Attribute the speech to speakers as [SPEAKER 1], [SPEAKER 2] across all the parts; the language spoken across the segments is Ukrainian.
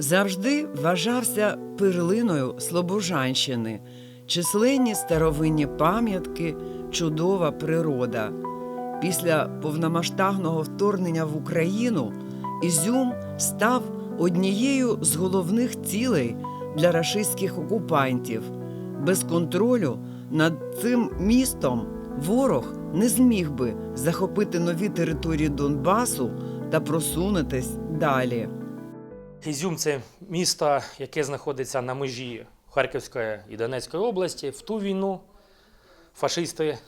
[SPEAKER 1] завжди вважався перлиною Слобожанщини, численні старовинні пам'ятки, чудова природа. Після повномасштабного вторгнення в Україну Ізюм став однією з головних цілей для рашистських окупантів. Без контролю над цим містом ворог не зміг би захопити нові території Донбасу та просунутись далі.
[SPEAKER 2] Ізюм це місто, яке знаходиться на межі Харківської і Донецької області. В ту війну фашисти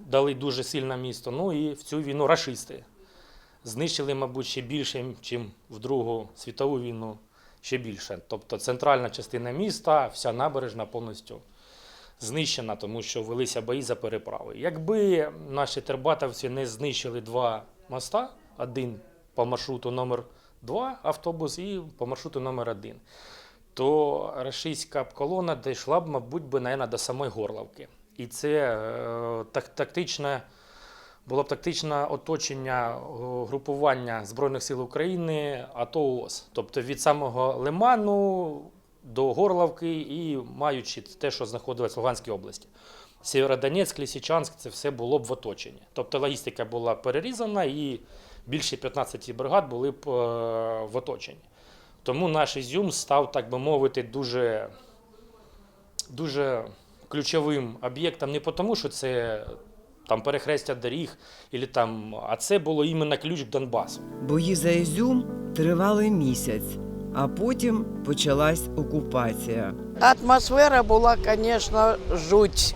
[SPEAKER 2] дали дуже сильне місто. Ну і в цю війну рашисти знищили, мабуть, ще більше, ніж в Другу світову війну, ще більше. Тобто центральна частина міста, вся набережна повністю знищена, тому що велися бої за переправи. Якби наші тербатовці не знищили два моста, один по маршруту номер 2 автобус і по маршруту номер 1 то російська колона дійшла б, мабуть, би, наверное, до самої Горловки. І це е, так, тактичне, було б тактичне оточення групування Збройних сил України АТО ООС. Тобто від самого Лиману до Горловки і маючи те, що знаходилось в Луганській області. Сєвєродонецьк, Лісичанськ це все було б в оточенні. Тобто логістика була перерізана і більше 15 бригад були б е, в оточенні. Тому наш Ізюм став, так би мовити, дуже, дуже ключовим об'єктом не тому, що це там перехрестя доріг, або там, а це було іменно ключ к Донбасу.
[SPEAKER 1] Бої за Ізюм тривали місяць, а потім почалась окупація.
[SPEAKER 3] Атмосфера була, звісно, жуть.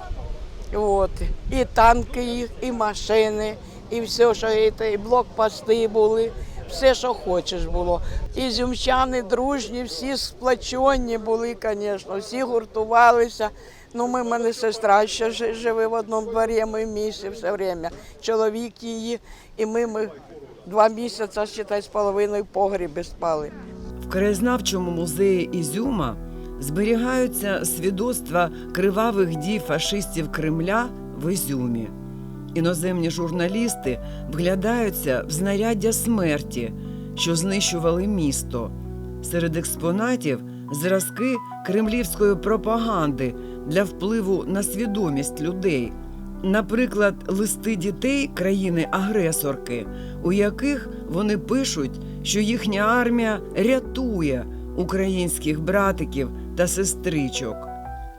[SPEAKER 3] От. І танки їх, і машини, і все, що це, і блокпости були, все, що хочеш було. І зюмчани дружні, всі сплачені були, звісно, всі гуртувалися. Ну, ми, мене сестра ще живе в одному дворі, ми в місті все время. Чоловік її, і ми, ми два місяці, считай, з половиною в погрібі спали.
[SPEAKER 1] В краєзнавчому музеї Ізюма зберігаються свідоцтва кривавих дій фашистів Кремля в Ізюмі. Іноземні журналісти вглядаються в знаряддя смерті, що знищували місто. Серед експонатів зразки кремлівської пропаганди для впливу на свідомість людей. Наприклад, листи дітей країни-агресорки, у яких вони пишуть, що їхня армія рятує українських братиків та сестричок.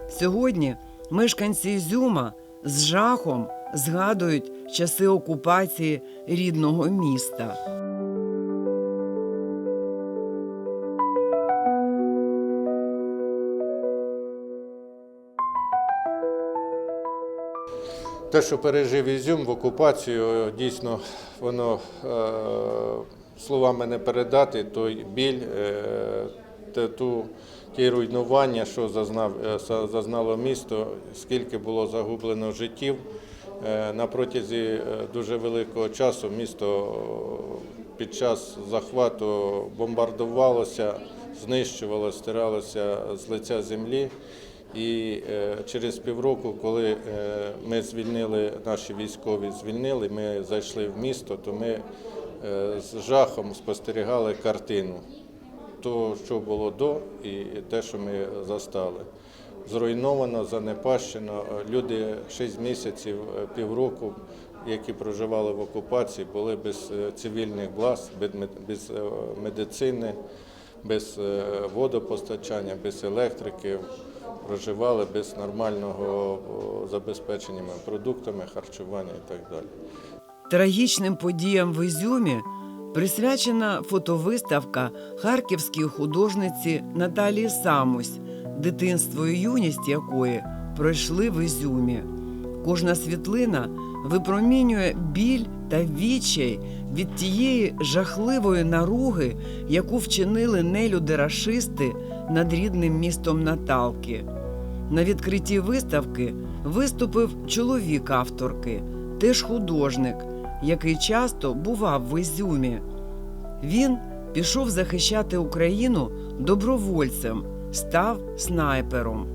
[SPEAKER 1] Сьогодні мешканці Ізюма з жахом згадують часи окупації рідного міста.
[SPEAKER 4] Те, що пережив Ізюм в окупацію, дійсно, воно е, словами не передати, той біль, е, ту, ті руйнування, що зазнав, е, зазнало місто, скільки було загублено життів. Е, на протязі е, дуже великого часу місто під час захвату бомбардувалося, знищувалося, стиралося з лиця землі. І е, через півроку, коли ми звільнили, наші військові звільнили, ми зайшли в місто, то ми з жахом спостерігали картину того, що було до, і те, що ми застали. Зруйновано, занепащено. Люди 6 місяців, е, півроку, які проживали в окупації, були без е, цивільних благ, без е, медицини, без водопостачання, без електрики, проживали без нормального забезпечення продуктами, харчування і так далі.
[SPEAKER 1] Трагічним подіям в Ізюмі присвячена фотовиставка харківської художниці Наталії Самусь, дитинство і юність якої пройшли в Ізюмі. Кожна світлина випромінює біль та відчай від тієї жахливої наруги, яку вчинили нелюди-рашисти над рідним містом Наталки. На відкритті виставки виступив чоловік авторки, теж художник, який часто бував в Ізюмі. Він пішов захищати Україну добровольцем, став снайпером.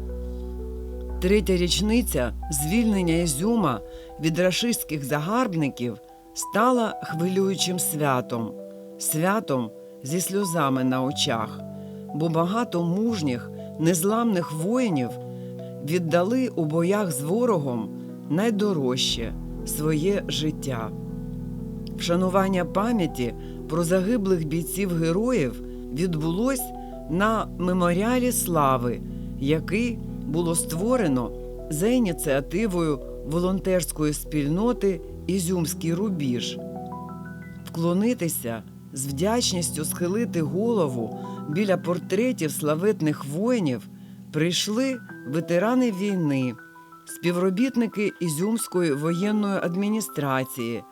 [SPEAKER 1] Третя річниця звільнення Ізюма від рашистських загарбників стала хвилюючим святом, святом зі сльозами на очах. бо багато мужніх, незламних воїнів віддали у боях з ворогом найдорожче своє життя. Вшанування пам'яті про загиблих бійців героїв відбулось на меморіалі слави, який було створено за ініціативою волонтерської спільноти Ізюмський рубіж. Вклонитися з вдячністю схилити голову біля портретів славетних воїнів прийшли ветерани війни, співробітники Ізюмської воєнної адміністрації,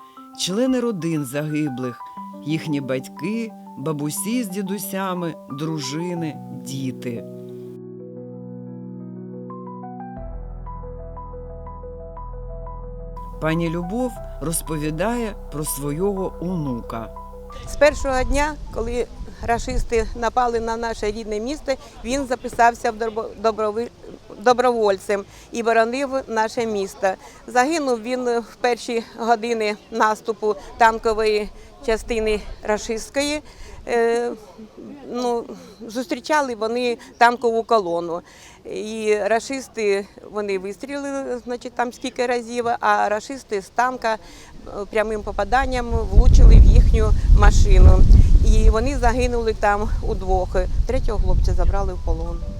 [SPEAKER 1] члени родин загиблих, їхні батьки, бабусі з дідусями, дружини, діти. Пані Любов розповідає про свого онука.
[SPEAKER 5] З першого дня, коли рашисти напали на наше рідне місто, він записався в добровольцем і боронив наше місто. Загинув він в перші години наступу танкової частини рашистської. Е, ну, зустрічали вони танкову колону. І рашисти вони вистрілили, значить, там скільки разів, а рашисти з танка е, прямим попаданням влучили в їхню машину. І вони загинули там удвох. Третього хлопця забрали в полон.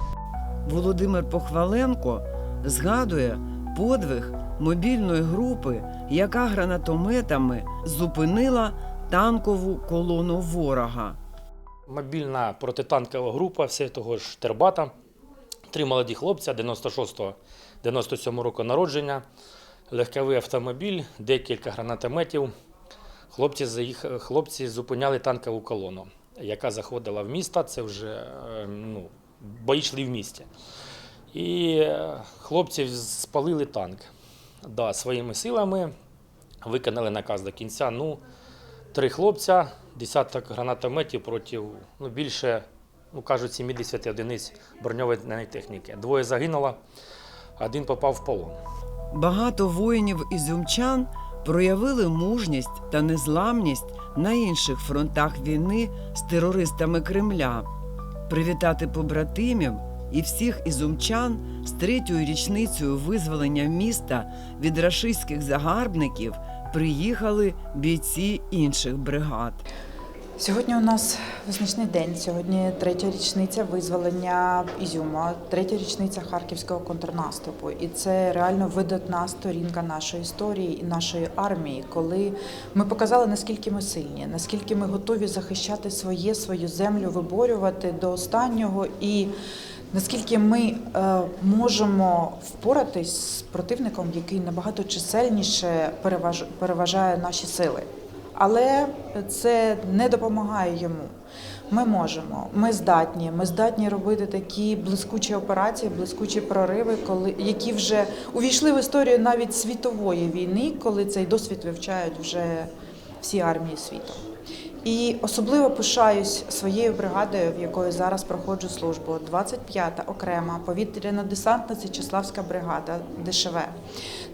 [SPEAKER 1] Володимир Похваленко згадує подвиг мобільної групи, яка гранатометами зупинила танкову колону ворога.
[SPEAKER 2] Мобільна протитанкова група все того ж Тербата. Три молоді хлопця 96-го, 97 року народження, легковий автомобіль, декілька гранатометів. Хлопці, заїх- хлопці зупиняли танкову колону, яка заходила в місто. Це вже е, ну, бої йшли в місті. І е, хлопці спалили танк да, своїми силами, виконали наказ до кінця. Ну, три хлопця, десяток гранатометів проти ну, більше, ну кажуть, 70 одиниць броньованої техніки. Двоє загинуло, один попав в полон.
[SPEAKER 1] Багато воїнів ізюмчан проявили мужність та незламність на інших фронтах війни з терористами Кремля. Привітати побратимів і всіх ізумчан з третьою річницею визволення міста від рашистських загарбників приїхали бійці інших бригад.
[SPEAKER 6] Сьогодні у нас визначний день. Сьогодні третя річниця визволення Ізюма, третя річниця харківського контрнаступу. І це реально видатна сторінка нашої історії і нашої армії, коли ми показали, наскільки ми сильні, наскільки ми готові захищати своє, свою землю, виборювати до останнього і. Наскільки ми е, можемо впоратись з противником, який набагато чисельніше переваж, переважає наші сили, але це не допомагає йому. Ми можемо, ми здатні. Ми здатні робити такі блискучі операції, блискучі прориви, коли які вже увійшли в історію навіть світової війни, коли цей досвід вивчають вже всі армії світу. І особливо пишаюсь своєю бригадою, в якої зараз проходжу службу. 25-та окрема повітряно-десантна Січеславська бригада ДШВ.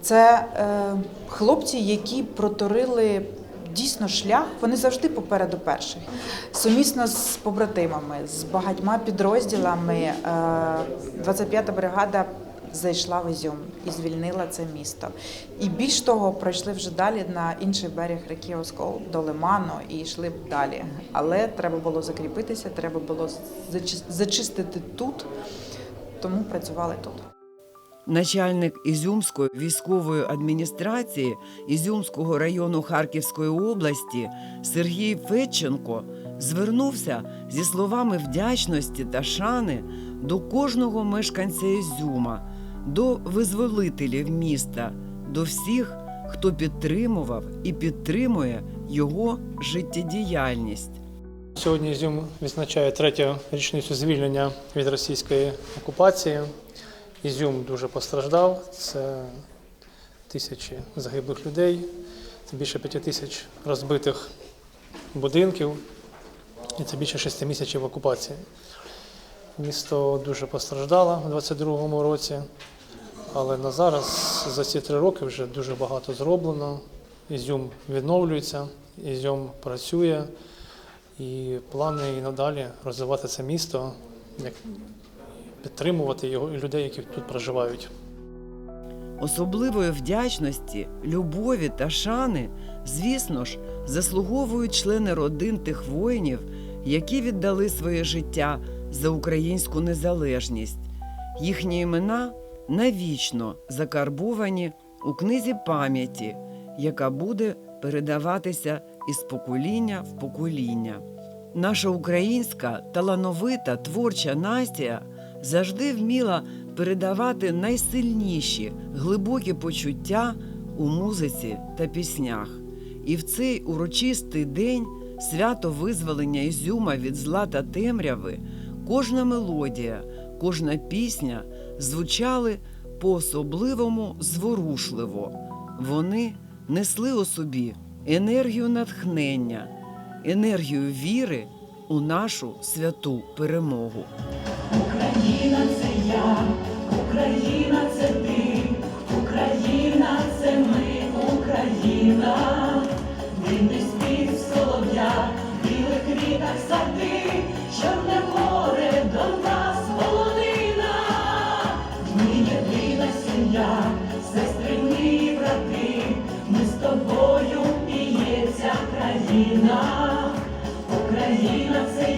[SPEAKER 6] Це е, хлопці, які проторили дійсно шлях. Вони завжди попереду перших. Сумісно з побратимами, з багатьма підрозділами. Е, 25-та бригада зайшла в Ізюм і звільнила це місто. І більш того, пройшли вже далі на інший берег реки Оскол до Лиману і йшли далі. Але треба було закріпитися, треба було зачистити тут, тому працювали тут.
[SPEAKER 1] Начальник Ізюмської військової адміністрації Ізюмського району Харківської області Сергій Федченко звернувся зі словами вдячності та шани до кожного мешканця Ізюма, до визволителів міста, до всіх, хто підтримував і підтримує його життєдіяльність.
[SPEAKER 7] Сьогодні Ізюм відзначає третю річницю звільнення від російської окупації. Ізюм дуже постраждав. Це тисячі загиблих людей, це більше п'яти тисяч розбитих будинків, і це більше шести місяців окупації. Місто дуже постраждало у 22-му році, але на зараз за ці три роки вже дуже багато зроблено. Ізюм відновлюється, Ізюм працює. І плани і надалі розвивати це місто, як підтримувати його і людей, які тут проживають.
[SPEAKER 1] Особливої вдячності, любові та шани, звісно ж, заслуговують члени родин тих воїнів, які віддали своє життя за українську незалежність. Їхні імена навічно закарбовані у книзі пам'яті, яка буде передаватися із покоління в покоління. Наша українська талановита творча нація завжди вміла передавати найсильніші глибокі почуття у музиці та піснях. І в цей урочистий день свято визволення Ізюма від зла та темряви кожна мелодія, кожна пісня звучали по-особливому зворушливо. Вони несли у собі енергію натхнення, енергію віри у нашу святу перемогу.
[SPEAKER 8] Україна це я, Україна це ти, Україна це ми, Україна, дивний спів солов'я, білих квітах сади, чорне море до нас полонина, ми єдина сім'я, сестри і брати, ми з тобою і є ця країна, Україна це